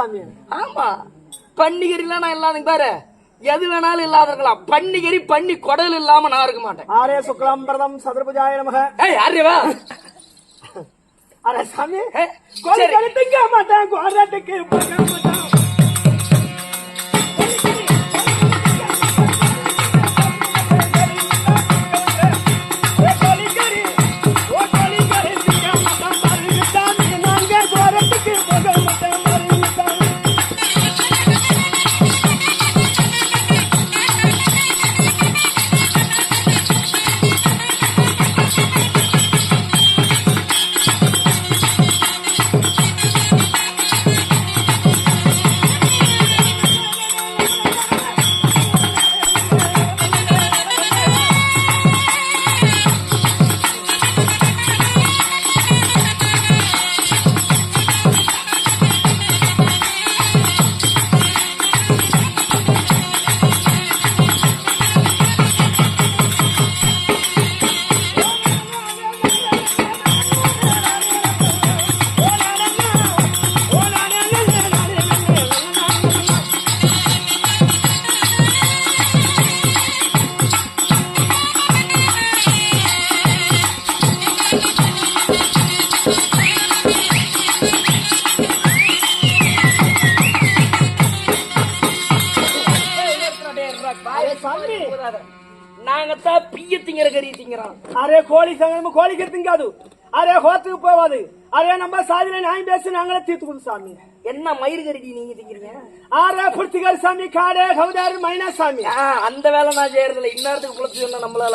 சாமி. ஆமா. பன்னிகரிலாம் நான் இல்லாதங்க பாரு. எது வேணாலும் இல்லாத இருக்கலாம் பன்னிகரி பண்ணி குடல் இல்லாம நான் இருக்க மாட்டேன். ஆரே சுக்லாம் பிரதம் சதுர்புஜாய நமக. ஏய் யாருவா அரே சாமி. சரி. கோழிக்கறி திங்க மாட்டேன் கோரட்டுக்கு திங்காத. நாங்கத்தான் பிய திங்கிற கறி திங்கிறோம். அரே கோழி சங்கரமும் கோழிக்கறி திங்காது. அரே ஹோத்துக்கு போவாது. அரே நம்ம சாதியில நாய் பேசி நாங்களே தீர்த்துக்கணும் சாமி. என்ன மயிறு கறிடி நீங்க திங்கிறீங்க? ஆரே புர்த்துகால் சாமி காடே கவுதாரு மைனா சாமி. அந்த வேலை நான் செய்யறதில்ல. இந்நேரத்துக்கு குளிச்சு சொன்னா நம்மளால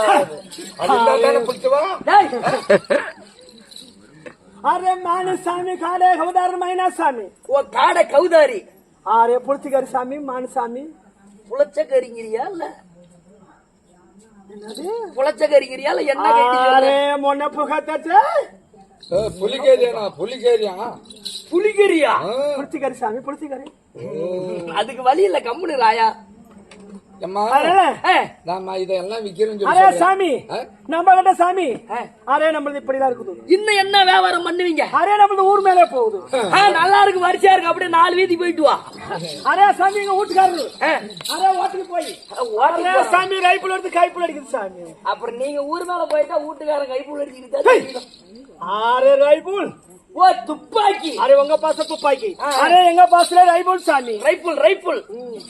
அரே மானசாமி காடே கவுதாரு மைனா சாமி. ஓ காடை கௌதாரி ஆரே புர்த்துகாரி சாமி மானசாமி புளிச்ச கறிங்கிறியா இல்லை? புலச்சகரிக்கிறியா இல்ல என்ன கேட்டீங்க மொன்ன புகத்தச்சே? புலிகேரியா. புலிகேரியா? புலிகேரியா புளிச்சிக்காரி சாமி புளிச்சிக்காரி அதுக்கு வழி இல்ல கம்முனு ராயா. சாமி. நம்ம கிட்ட சாமி. அரே நம்மளது இப்படி இருக்குது. இன்னும் என்ன வியாபாரம் பண்ணுவீங்க? அரே நம்மளது ஊர் மேல போகுது. நல்லா இருக்கு வரிசையா இருக்கு. அப்படியே நாலு வீதி போயிட்டு வா. அரே சாமி எங்க வீட்டுக்காரரு. அரே ஓட்டுக்கு அரே சாமி கைப்புல எடுத்து கைப்புல அடிக்குது சாமி. அப்புறம் நீங்க ஊர் மேல போயிட்டா வீட்டுக்காரன் கைப்புல அடிச்சுக்கிட்டு அரே ரைபுல் ஓ துப்பாக்கி. அரே உங்க பாச துப்பாக்கி. அரே எங்க பாசல ரைபுல் சாமி. ரைப்புல் ரைப்புல்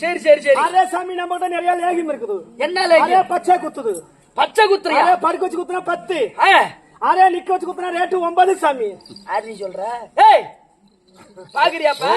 சரி சரி சரி. அரே சாமி நம்ம கிட்ட நிறைய லேகியம் இருக்குது. என்ன லேகியம்? பச்சை குத்துது. பச்சை குத்துறியா? அரே படுக்க வச்சு குத்துனா பத்து. அரே நிக்க வச்சு குத்துனா ரேட்டு ஒன்பது சாமி. யாரு நீ சொல்ற? ஏய் பாக்குறியாப்பா?